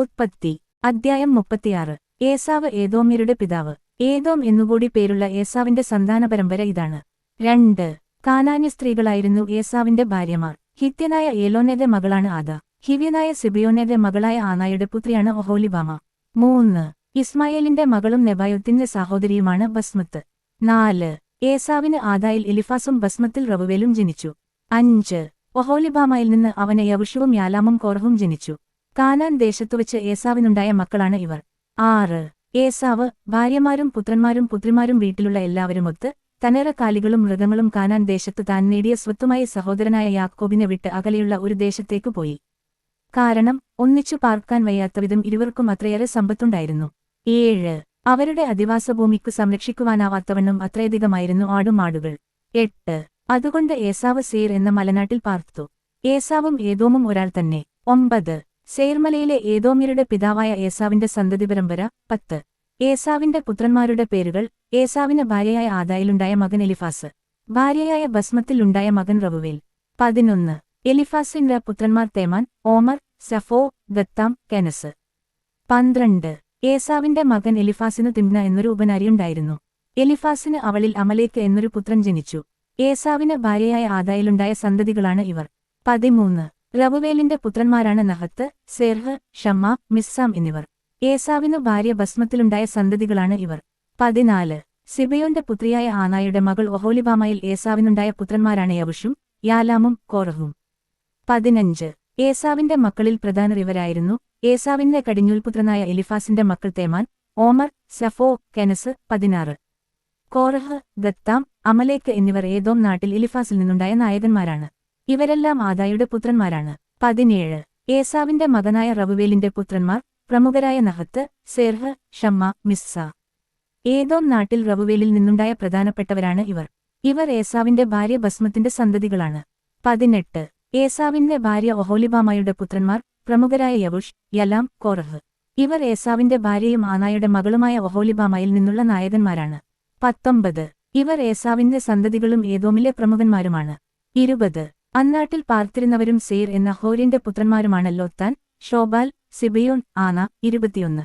ഉത്പത്തി. അദ്ധ്യായം മുപ്പത്തിയാറ്. ഏസാവ് ഏതോമ്യരുടെ പിതാവ്. ഏതോം എന്നുകൂടി പേരുള്ള ഏസാവിന്റെ സന്താന പരമ്പര ഇതാണ്. രണ്ട്. കാനാന്യ സ്ത്രീകളായിരുന്നു ഏസാവിന്റെ ഭാര്യമാർ. ഹിത്യനായ ഏലോനേതെ മകളാണ് ആദ. ഹിവ്യനായ സിബിയോനേതെ മകളായ ആനായുടെ പുത്രിയാണ് ഒഹോലിബാമ. മൂന്ന്. ഇസ്മായേലിന്റെ മകളും നെബായുദ്ദീന്റെ സഹോദരിയുമാണ് ബസ്മത്ത്. നാല്. ഏസാവിന് ആദായിൽ എലിഫാസും ബസ്മത്തിൽ റവുവേലും ജനിച്ചു. അഞ്ച്. ഒഹോലിബാമയിൽ നിന്ന് അവനെ യവുഷുവും യാലാമും കോറവും ജനിച്ചു. കാനാൻ ദേശത്തുവച്ച് ഏസാവിനുണ്ടായ മക്കളാണ് ഇവർ. ആറ്. ഏസാവ് ഭാര്യമാരും പുത്രന്മാരും പുത്രിമാരും വീട്ടിലുള്ള എല്ലാവരുമൊത്ത് തനേറക്കാലികളും മൃഗങ്ങളും കാനാൻ ദേശത്ത് താൻ നേടിയ സ്വത്തുമായി സഹോദരനായ യാക്കോബിനെ വിട്ട് അകലെയുള്ള ഒരു ദേശത്തേക്കു പോയി. കാരണം ഒന്നിച്ചു പാർക്കാൻ വയ്യാത്തവിധം ഇരുവർക്കും അത്രയേറെ സമ്പത്തുണ്ടായിരുന്നു. ഏഴ്. അവരുടെ അധിവാസഭൂമിക്കു സംരക്ഷിക്കുവാനാവാത്തവണ്ണം അത്രയധികമായിരുന്നു ആടുമാടുകൾ എട്ട്. അതുകൊണ്ട് ഏസാവ് സീർ എന്ന മലനാട്ടിൽ പാർത്തു. ഏസാവും ഏതോമും ഒരാൾ തന്നെ. ഒമ്പത്. സേർമലയിലെ ഏതോമ്യരുടെ പിതാവായ ഏസാവിന്റെ സന്തതി പരമ്പര പത്ത്. ഏസാവിന്റെ പുത്രന്മാരുടെ പേരുകൾ ഏസാവിന് ഭാര്യയായ ആദായിലുണ്ടായ മകൻ എലിഫാസ്. ഭാര്യയായ ബസ്മത്തിലുണ്ടായ മകൻ റവുവേൽ. പതിനൊന്ന്. എലിഫാസിന്റെ പുത്രന്മാർ തേമാൻ ഓമർ സഫോ ഗത്താം കെനസ്. പന്ത്രണ്ട്. ഏസാവിന്റെ മകൻ എലിഫാസിന് തിമ്ന എന്നൊരു ഉപനാരിയുണ്ടായിരുന്നു. എലിഫാസിന് അവളിൽ അമലേക്ക് എന്നൊരു പുത്രൻ ജനിച്ചു. ഏസാവിന് ഭാര്യയായ ആദായിലുണ്ടായ സന്തതികളാണ് ഇവർ. പതിമൂന്ന്. റവുവേലിന്റെ പുത്രന്മാരാണ് നഹത്ത് സേർഹ് ഷമ്മ മിസ്സാം എന്നിവർ. ഏസാവിനു ഭാര്യ ഭസ്മത്തിലുണ്ടായ സന്തതികളാണ് ഇവർ. പതിനാല്. സിബയോന്റെ പുത്രിയായ ആനായുടെ മകൾ ഒഹോലിബാമയിൽ ഏസാവിനുണ്ടായ പുത്രന്മാരാണ് യവുഷും യാലാമും കോറഹും പതിനഞ്ച്. ഏസാവിന്റെ മക്കളിൽ പ്രധാനർ ഇവരായിരുന്നു ഏസാവിന്റെ കടിഞ്ഞൂൽപുത്രനായ എലിഫാസിന്റെ മക്കൾ തേമാൻ ഓമർ സഫോ കെനസ് പതിനാറ്. കോറഹ് ദത്താം അമലേക്ക് എന്നിവർ ഏതോം നാട്ടിൽ എലിഫാസിൽ നിന്നുണ്ടായ നായകന്മാരാണ്. ഇവരെല്ലാം ആദായുടെ പുത്രന്മാരാണ്. പതിനേഴ്. ഏസാവിന്റെ മകനായ റവുവേലിന്റെ പുത്രന്മാർ പ്രമുഖരായ നഹത്ത് സേർഹ് ഷമ്മ മിസ്സ. ഏതോം നാട്ടിൽ റവുവേലിൽ നിന്നുണ്ടായ പ്രധാനപ്പെട്ടവരാണ് ഇവർ. ഇവർ ഏസാവിന്റെ ഭാര്യ ഭസ്മത്തിന്റെ സന്തതികളാണ്. പതിനെട്ട്. ഏസാവിന്റെ ഭാര്യ ഒഹോലിബാമയുടെ പുത്രന്മാർ പ്രമുഖരായ യവുഷ് യലാം കോറഹ് ഇവർ ഏസാവിന്റെ ഭാര്യയും ആനായുടെ മകളുമായ ഒഹോലിബാമയിൽ നിന്നുള്ള നായകന്മാരാണ്. പത്തൊമ്പത്. ഇവർ ഏസാവിന്റെ സന്തതികളും ഏതോമിലെ പ്രമുഖന്മാരുമാണ്. ഇരുപത്. അന്നാട്ടിൽ പാർത്തിരുന്നവരും സെയ്ർ എന്ന ഹോരിന്റെ പുത്രന്മാരുമാണ് ലോത്താൻ ഷോബാൽ സിബിയോൺ ആന ഇരുപത്തിയൊന്ന്.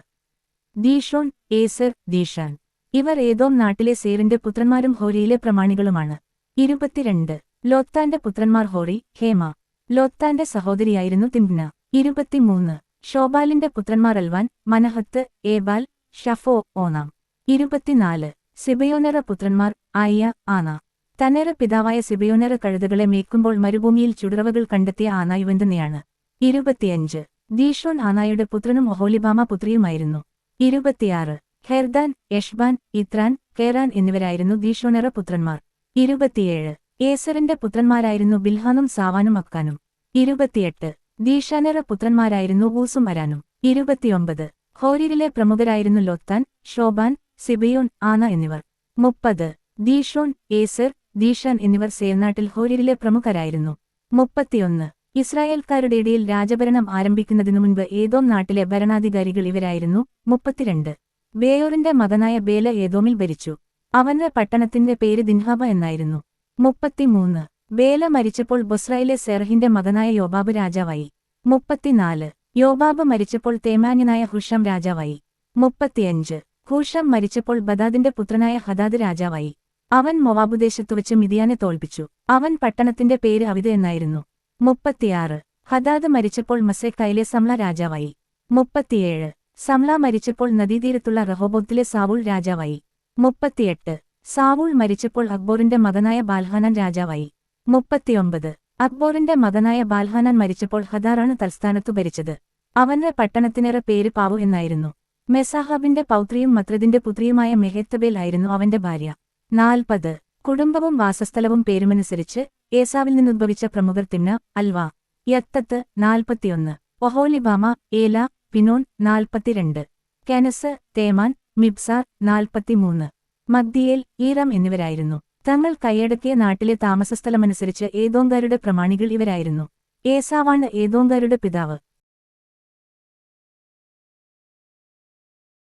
ദീഷോൺ ഏസർ ദീഷാൻ ഇവർ ഏതോം നാട്ടിലെ സെയ്റിന്റെ പുത്രന്മാരും ഹോരിയിലെ പ്രമാണികളുമാണ്. ഇരുപത്തിരണ്ട്. ലോത്താന്റെ പുത്രന്മാർ ഹോറി ഹേമ. ലോത്താന്റെ സഹോദരിയായിരുന്നു തിംന ഇരുപത്തിമൂന്ന്. ഷോബാലിന്റെ പുത്രന്മാർ അൽവാൻ മനഹത്ത് ഏബാൽ ഷഫോ ഓനാം. ഇരുപത്തിനാല്. സിബയോനറ പുത്രന്മാർ ആയ ആന. തനേറ പിതാവായ സിബിയോനേറ കഴുതകളെ മേക്കുമ്പോൾ മരുഭൂമിയിൽ ചുടറവകൾ കണ്ടെത്തിയ ആനായുവന്തെന്നെയാണ് ഇരുപത്തിയഞ്ച്. ദീഷോൻ ആനായുടെ പുത്രനും ഒഹോലിബാമ പുത്രിയുമായിരുന്നു. ഇരുപത്തിയാറ്. ഹെർദാൻ യഷ്ബാൻ ഇത്രാൻ കേറാൻ എന്നിവരായിരുന്നു ദീഷോനറ പുത്രന്മാർ. ഇരുപത്തിയേഴ്. ഏസറിന്റെ പുത്രന്മാരായിരുന്നു ബിൽഹാനും സാവാനും അക്കാനും. ഇരുപത്തിയെട്ട്. ദീഷാനറ പുത്രന്മാരായിരുന്നു ഊസും അരാനും. ഇരുപത്തിയൊമ്പത്. ഹോരിരിലെ പ്രമുഖരായിരുന്നു ലോത്താൻ ഷോബാൻ സിബിയോൺ ആന എന്നിവർ. മുപ്പത്. ദീഷോൺ ഏസർ ദീഷാൻ എന്നിവർ സേർനാട്ടിൽ ഹോരിരിലെ പ്രമുഖരായിരുന്നു. മുപ്പത്തിയൊന്ന്. ഇസ്രായേൽക്കാരുടെ ഇടയിൽ രാജഭരണം ആരംഭിക്കുന്നതിനു മുൻപ് ഏതോം നാട്ടിലെ ഭരണാധികാരികൾ ഇവരായിരുന്നു. മുപ്പത്തിരണ്ട്. ബേയോറിന്റെ മകനായ ബേല ഏതോമിൽ ഭരിച്ചു. അവന്റെ പട്ടണത്തിന്റെ പേര് ദിൻഹാബ എന്നായിരുന്നു. മുപ്പത്തിമൂന്ന്. ബേല മരിച്ചപ്പോൾ ബൊസ്രയിലെ സെറഹിന്റെ മകനായ യോബാബ് രാജാവായി. മുപ്പത്തിനാല്. യോബാബ് മരിച്ചപ്പോൾ തേമാന്യനായ ഹുഷം രാജാവായി. മുപ്പത്തിയഞ്ച്. ഹൂഷം മരിച്ചപ്പോൾ ബദാദിന്റെ പുത്രനായ ഹദാദ് രാജാവായി. അവൻ മൊവാബുദേശത്തുവച്ച് മിതിയാനെ തോൽപ്പിച്ചു. അവൻ പട്ടണത്തിന്റെ പേര് അവിത എന്നായിരുന്നു. മുപ്പത്തിയാറ്. ഹദാദ് മരിച്ചപ്പോൾ മസേക്കായിലെ സംല രാജാവായി. മുപ്പത്തിയേഴ്. സംല മരിച്ചപ്പോൾ നദീതീരത്തുള്ള റഹോബോത്തിലെ സാവുൾ രാജാവായി. മുപ്പത്തിയെട്ട്. സാവുൾ മരിച്ചപ്പോൾ അക്ബോറിന്റെ മകനായ ബാൽഹാനാൻ രാജാവായി. മുപ്പത്തിയൊമ്പത്. അക്ബോറിന്റെ മകനായ ബാൽഹാനാൻ മരിച്ചപ്പോൾ ഹദാറാണ് തൽസ്ഥാനത്തു ഭരിച്ചത്. അവന്റെ പട്ടണത്തിനേറെ പേര് പാവു എന്നായിരുന്നു. മെസാഹാബിന്റെ പൗത്രിയും മത്രദിന്റെ പുത്രിയുമായ മെഹത്തബേൽ ആയിരുന്നു അവന്റെ ഭാര്യ. നാൽപ്പത്. കുടുംബവും വാസസ്ഥലവും പേരുമനുസരിച്ച് ഏസാവിൽ നിന്നുദ്ഭവിച്ച പ്രമുഖർ തിന്ന അൽവ. യത്തത്ത് നാൽപ്പത്തിയൊന്ന്. ഒഹോലിബാമ ഏല പിനോൻ നാൽപ്പത്തിരണ്ട്. കെനസ് തേമാൻ മിബ്സാർ നാൽപ്പത്തിമൂന്ന്. മദ്ദിയേൽ ഈറം എന്നിവരായിരുന്നു. തങ്ങൾ കൈയടക്കിയ നാട്ടിലെ താമസസ്ഥലമനുസരിച്ച് ഏതോങ്കാരുടെ പ്രമാണികൾ ഇവരായിരുന്നു. ഏസാവാണ് ഏതോങ്കാരുടെ പിതാവ്.